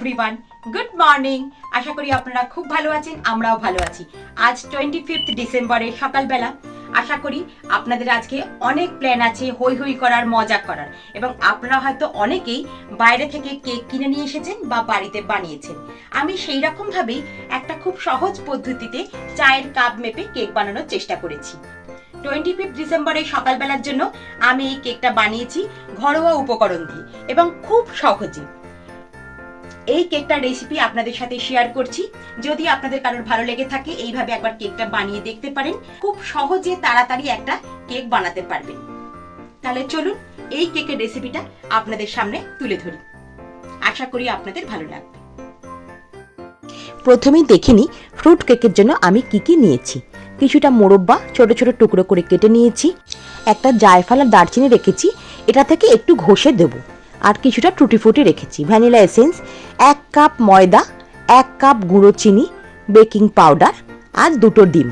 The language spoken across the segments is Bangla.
এভরিওয়ান গুড মর্নিং আশা করি আপনারা খুব ভালো আছেন, আমরাও ভালো আছি। আজ টোয়েন্টি ফিফথ ডিসেম্বরের সকালবেলা আশা করি আপনাদের আজকে অনেক প্ল্যান আছে হই হই করার, মজা করার। এবং আপনারা হয়তো অনেকেই বাইরে থেকে কেক কিনে নিয়ে এসেছেন বা বাড়িতে বানিয়েছেন। আমি সেই রকম ভাবেই একটা খুব সহজ পদ্ধতিতে চায়ের কাপ মেপে কেক বানানোর চেষ্টা করেছি। টোয়েন্টি ফিফথ ডিসেম্বরের সকালবেলার জন্য আমি এই কেকটা বানিয়েছি ঘরোয়া উপকরণ দিয়ে এবং খুব সহজে। এই কেকটার রেসিপি আপনাদের সাথে শেয়ার করছি। যদি আপনাদের কারোর ভালো লেগে থাকে, এইভাবে একবার কেকটা বানিয়ে দেখতে পারেন। খুব সহজে তাড়াতাড়ি একটা কেক বানাতে পারবেন। তাহলে চলুন, এই কেকের রেসিপিটা আপনাদের সামনে তুলে ধরি। আশা করি আপনাদের ভালো লাগবে। প্রথমেই দেখে নিই ফ্রুট কেকের জন্য আমি কি কি নিয়েছি। কিছুটা মোরব্বা, ছোট ছোট টুকরো করে কেটে নিয়েছি। একটা জায়ফল আর দারচিনি রেখেছি। এটা থেকে একটু ঘষে দেব। আর কিছুটা টুটি ফুটি রেখেছি। ভ্যানিলা এসেন্স, এক কাপ ময়দা, এক কাপ গুঁড়ো চিনি, বেকিং পাউডার আর দুটো ডিম।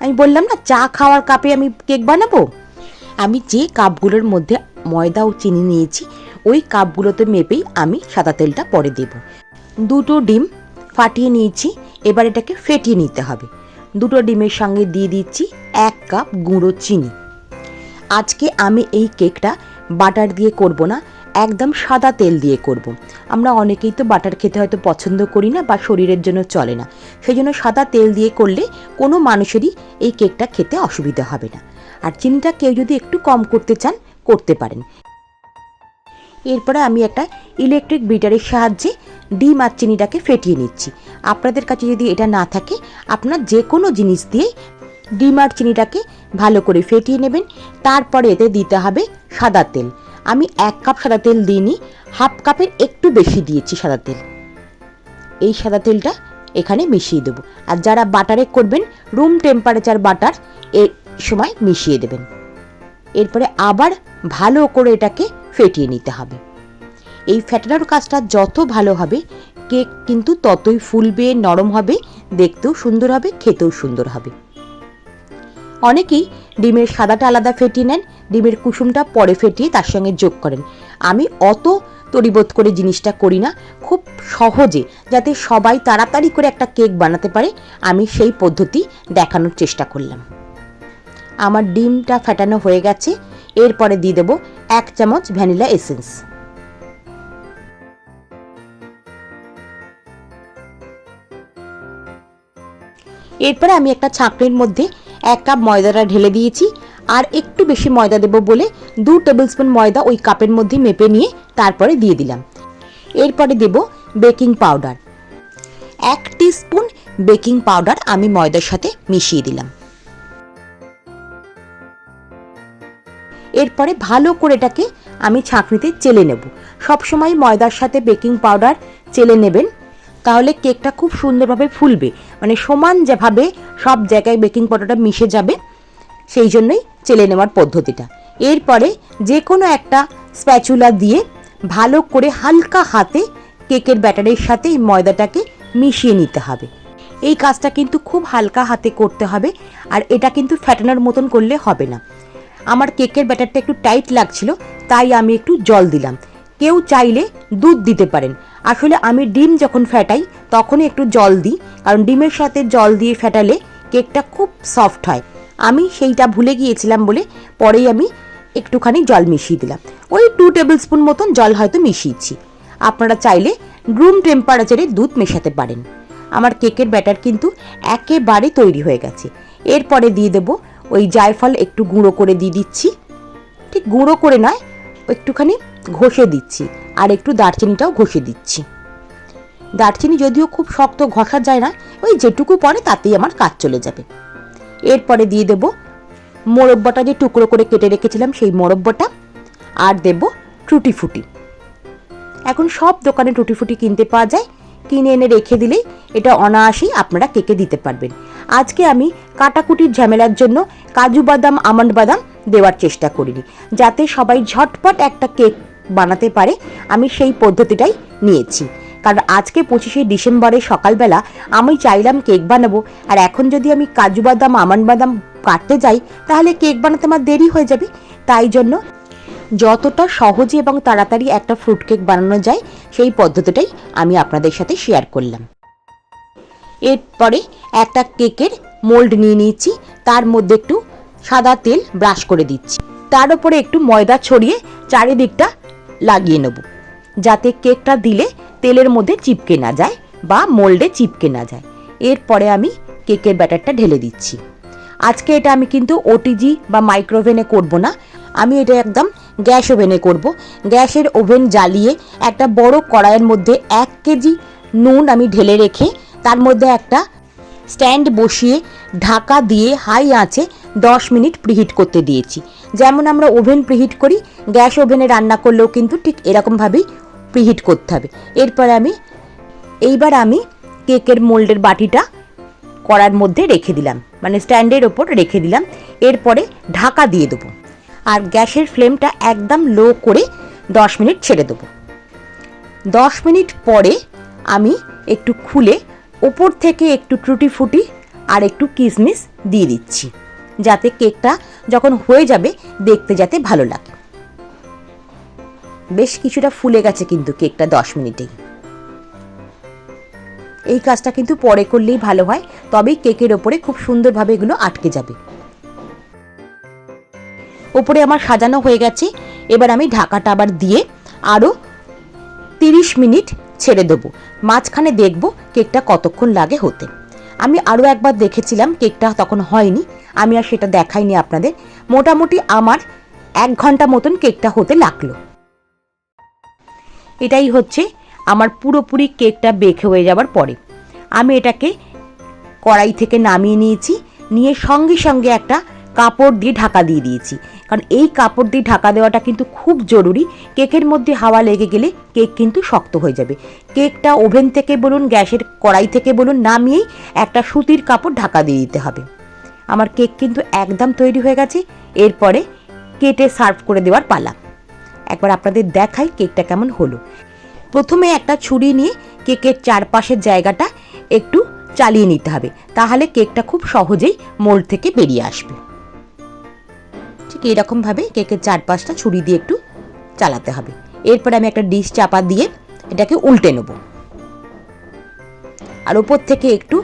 আমি বললাম, না, চা খাওয়ার কাপে আমি কেক বানাবো? আমি যে কাপগুলোর মধ্যে ময়দা ও চিনি নিয়েছি, ওই কাপগুলোতে মেপেই আমি সাদা তেলটা পরে দেব। দুটো ডিম ফাটিয়ে নিয়েছি, এবার এটাকে ফেটিয়ে নিতে হবে। দুটো ডিমের সঙ্গে দিয়ে দিচ্ছি এক কাপ গুঁড়ো চিনি। আজকে আমি এই কেকটা বাটার দিয়ে করব না একদম সাদা তেল দিয়ে করব। আমরা অনেকেই তো বাটার খেতে হয়তো পছন্দ করি না বা শরীরের জন্য চলে না। সেই জন্য সাদা তেল দিয়ে করলে কোনো মানুষেরই এই কেকটা খেতে অসুবিধা হবে না। আর চিনিটা কেউ যদি একটু কম করতে চান, করতে পারেন। এরপরে আমি একটা ইলেকট্রিক বিটারের সাহায্যে ডিম আর চিনিটাকে ফেটিয়ে নিচ্ছি। আপনাদের কাছে যদি এটা না থাকে, আপনার যে কোনো জিনিস দিয়ে ডিম আর চিনিটাকে ভালো করে ফেটিয়ে নেবেন। তারপরে এতে দিতে হবে সাদা তেল। আমি এক কাপ সাদা তেল দিইনি, হাফ কাপের একটু বেশি দিয়েছি সাদা তেল। এই সাদা তেলটা এখানে মিশিয়ে দেবো। আর যারা বাটারে করবেন রুম টেম্পারেচার বাটার এর সময় মিশিয়ে দেবেন। এরপরে আবার ভালো করে এটাকে ফেটিয়ে নিতে হবে। এই ফ্যাটানোর কাজটা যত ভালো হবে, কেক কিন্তু ততই ফুলবে, নরম হবে, দেখতেও সুন্দর হবে, খেতেও সুন্দর হবে। অনেকেই ডিমের সাদাটা আলাদা ফেটিয়ে নেন, ডিমের কুসুমটা পরে ফেটিয়ে তার সঙ্গে যোগ করেন। আমি অত তরিবোধ করে জিনিসটা করি না, খুব সহজে, যাতে সবাই তাড়াতাড়ি করে একটা কেক বানাতে পারে, আমি সেই পদ্ধতি দেখানোর চেষ্টা করলাম। আমার ডিমটা ফেটানো হয়ে গেছে, এরপরে দিয়ে দেবো এক চামচ ভ্যানিলা এসেন্স। এরপরে আমি একটা ছাঁকনির মধ্যে এক কাপ ময়দাটা ঢেলে দিয়েছি। আর একটু বেশি ময়দা দেবো বলে দু টেবিল স্পুন ময়দা ওই কাপের মধ্যে মেপে নিয়ে তারপরে দিয়ে দিলাম। এরপরে দেব বেকিং পাউডার এক স্পুন বেকিং পাউডার আমি ময়দার সাথে মিশিয়ে দিলাম। এরপরে ভালো করে এটাকে আমি ছাঁকনিতে চেলে নেব। সবসময় ময়দার সাথে বেকিং পাউডার চেলে নেবেন। তাহলে কেকটা খুব সুন্দরভাবে ফুলবে। মানে সমান যেভাবে সব জায়গায় বেকিং পাউডারটা মিশে যাবে, সেই জন্যই চেলে নেওয়ার পদ্ধতিটা। এরপরে যে কোনো একটা স্প্যাচুলা দিয়ে ভালো করে হালকা হাতে কেকের ব্যাটারের সাথে এই ময়দাটাকে মিশিয়ে নিতে হবে। এই কাজটা কিন্তু খুব হালকা হাতে করতে হবে, আর এটা কিন্তু ফ্যাটানোর মতন করলে হবে না। আমার কেকের ব্যাটারটা একটু টাইট লাগছিল, তাই আমি একটু জল দিলাম। কেউ চাইলে দুধ দিতে পারেন। আসলে আমি ডিম যখন ফ্যাটাই তখনই একটু জল দিই, কারণ ডিমের সাথে জল দিয়ে ফ্যাটালে কেকটা খুব সফট হয়। আমি সেইটা ভুলে গিয়েছিলাম বলে পরেই আমি একটুখানি জল মিশিয়ে দিলাম। ওই টু টেবিল স্পুন মতন জল হয়তো মিশিয়েছি। আপনারা চাইলে রুম টেম্পারেচারে দুধ মেশাতে পারেন। আমার কেকের ব্যাটার কিন্তু একেবারে তৈরি হয়ে গেছে। এরপরে দিয়ে দেবো ওই জায়ফল একটু গুঁড়ো করে দিয়ে দিচ্ছি। ঠিক গুঁড়ো করে নয়, একটুখানি ঘষে দিচ্ছি আর একটু দারচিনিটাও ঘষে দিচ্ছি। দারচিনি যদিও খুব শক্ত ঘষা যায় না, ওই যেটুকু পরে তাতেই আমার কাজ চলে যাবে। এরপরে দিয়ে দেব মোরব্বাটা যে টুকরো করে কেটে রেখেছিলাম সেই মোরব্বাটা আর দেব টুটি ফুটি। এখন সব দোকানে টুটি ফুটি কিনতে পাওয়া যায়, কিনে এনে রেখে দিলেই এটা অনায়াসেই আপনারা কেকে দিতে পারবেন। আজকে আমি কাটাকুটির ঝামেলার জন্য কাজু বাদাম, আমন্ড বাদাম দেওয়ার চেষ্টা করিনি, যাতে সবাই ঝটপট একটা কেক বানাতে পারে, আমি সেই পদ্ধতিটাই নিয়েছি। কারণ আজকে পঁচিশে ডিসেম্বরে সকালবেলা আমি চাইলাম কেক বানাবো, আর এখন যদি আমি কাজু বাদাম আমন্ড বাদাম কাটতে যাই, তাহলে কেক বানাতে আমার দেরি হয়ে যাবে। তাই জন্য যতটা সহজে এবং তাড়াতাড়ি একটা ফ্রুট কেক বানানো যায়, সেই পদ্ধতিটাই আমি আপনাদের সাথে শেয়ার করলাম। এরপরে একটা কেকের মোল্ড নিয়ে নিয়েছি, তার মধ্যে একটু সাদা তেল ব্রাশ করে দিচ্ছি। তার উপরে একটু ময়দা ছড়িয়ে চারিদিকটা লাগিয়ে নেব। যাতে কেকটা দিলে তেলের মধ্যে চিপকে না যায় বা মোল্ডে চিপকে না যায়। এরপরে আমি কেকের ব্যাটারটা ঢেলে দিচ্ছি। আজকে এটা আমি কিন্তু ওটিজি বা মাইক্রোওভেনে করব না। আমি এটা একদম গ্যাস ওভেনে করব। গ্যাসের ওভেন জ্বালিয়ে একটা বড় কড়াইয়ের মধ্যে এক কেজি নুন আমি ঢেলে রেখে তার মধ্যে একটা স্ট্যান্ড বসিয়ে ঢাকা দিয়ে হাই আঁচে দশ মিনিট প্রিহিট করতে দিয়েছি। যেমন আমরা ওভেন প্রিহিট করি, গ্যাস ওভেনে রান্না করলেও কিন্তু ঠিক এরকমভাবেই প্রিহিট করতে হবে। এরপরে আমি, এইবার আমি কেকের মোল্ডের বাটিটা করার মধ্যে রেখে দিলাম মানে স্ট্যান্ডের ওপর রেখে দিলাম। এরপরে ঢাকা দিয়ে দেবো। আর গ্যাসের ফ্লেমটা একদম লো করে দশ মিনিট ছেড়ে দেবো। দশ মিনিট পরে আমি একটু খুলে ওপর থেকে একটু টুটি ফুটি আর একটু কিশমিশ দিয়ে দিচ্ছি। যাতে কেকটা যখন হয়ে যাবে, দেখতে যাতে ভালো লাগে। বেশ কিছুটা ফুলে গেছে কিন্তু কেকটা দশ মিনিটেই। এই কাজটা কিন্তু পরে করলেই ভালো হয়, তবেই কেকের ওপরে খুব সুন্দরভাবে এগুলো আটকে যাবে। ওপরে আমার সাজানো হয়ে গেছে। এবার আমি ঢাকাটা আবার দিয়ে আরও তিরিশ মিনিট ছেড়ে দেবো। মাঝখানে দেখব কেকটা কতক্ষণ লাগে হতে। আমি আরও একবার দেখেছিলাম কেকটা তখন হয়নি। আমি আর সেটা দেখাইনি আপনাদের। মোটামুটি আমার এক ঘণ্টা মতন কেকটা হতে লাগল। এটাই হচ্ছে আমার পুরোপুরি কেকটা বেক হয়ে যাওয়ার পরে। আমি এটাকে কড়াই থেকে নামিয়ে নিয়েছি। নিয়ে সঙ্গে সঙ্গে একটা কাপড় দিয়ে ঢাকা দিয়ে দিয়েছি। কারণ এই কাপড় দিয়ে ঢাকা দেওয়াটা কিন্তু খুব জরুরি। কেকের মধ্যে হাওয়া লেগে গেলে কেক কিন্তু শক্ত হয়ে যাবে। কেকটা ওভেন থেকে বলুন, গ্যাসের কড়াই থেকে বলুন, নামিয়েই একটা সুতির কাপড় ঢাকা দিয়ে দিতে হবে। আমার কেক কিন্তু একদম তৈরি হয়ে গেছে। এরপরে কেটে সার্ভ করে দেওয়ার পালা। একবার আপনাদের দেখাই কেকটা কেমন হলো। প্রথমে একটা ছুরি নিয়ে কেকের চারপাশের জায়গাটা একটু চালিয়ে নিতে হবে। তাহলে কেকটা খুব সহজেই মোল্ড থেকে বেরিয়ে আসবে। ঠিক এরকমভাবে কেকের চারপাশটা ছুরি দিয়ে একটু চালাতে হবে। এরপরে আমি একটা ডিশ চাপা দিয়ে এটাকে উল্টে নেব। আর ওপর থেকে একটু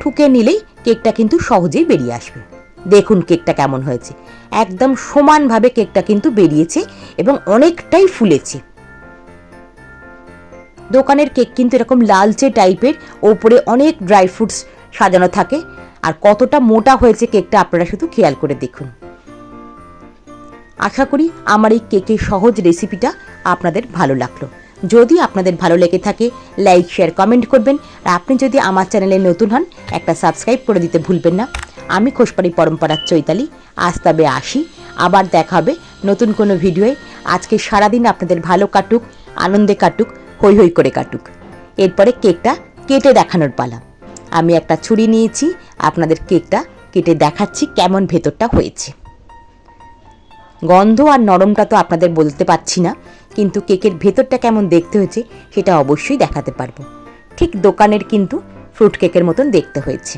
ঠুকে নিলেই কেকটা কিন্তু সহজেই বেরিয়ে আসবে। দেখুন কেকটা কেমন হয়েছে। একদম সমানভাবে কেকটা কিন্তু বেরিয়েছে এবং অনেকটাই ফুলেছে। দোকানের কেক কিন্তু এরকম লালচে টাইপের, ওপরে অনেক ড্রাই ফ্রুটস সাজানো থাকে। আর কতটা মোটা হয়েছে কেকটা আপনারা শুধু খেয়াল করে দেখুন। আশা করি আমার এই কেকের সহজ রেসিপিটা আপনাদের ভালো লাগল। যদি আপনাদের ভালো লেগে থাকে লাইক শেয়ার কমেন্ট করবেন। আর আপনি যদি আমার চ্যানেলে নতুন হন, একটা সাবস্ক্রাইব করে দিতে ভুলবেন না। আমি খোসপাড়ি পরম্পরার চৈতালি। আজ তবে আসি। আবার দেখা হবে নতুন কোনো ভিডিওয়ে। আজকে সারাদিন আপনাদের ভালো কাটুক, আনন্দে কাটুক, হই হই করে কাটুক। এরপরে কেকটা কেটে দেখানোর পালা। আমি একটা ছুরি নিয়েছি। আপনাদের কেকটা কেটে দেখাচ্ছি কেমন ভেতরটা হয়েছে। গন্ধ আর নরমটা তো আপনাদের বলতে পারছি না, কিন্তু কেকের ভেতরটা কেমন দেখতে হয়েছে সেটা অবশ্যই দেখাতে পারব। ঠিক দোকানের কিন্তু ফ্রুট কেকের মতন দেখতে হয়েছে।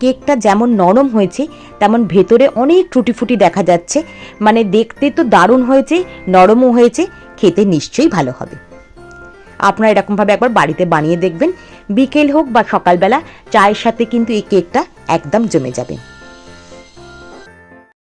কেকটা যেমন নরম হয়েছে, তেমন ভেতরে অনেক ফুটি দেখা যাচ্ছে মানে দেখতে তো দারুণ হয়েছে, নরমও হয়েছে, খেতে নিশ্চয়ই ভালো হবে। আপনারা এরকমভাবে একবার বাড়িতে বানিয়ে দেখবেন, বিকেল হোক বা সকালবেলা, চায়ের সাথে কিন্তু এই কেকটা একদম জমে যাবে।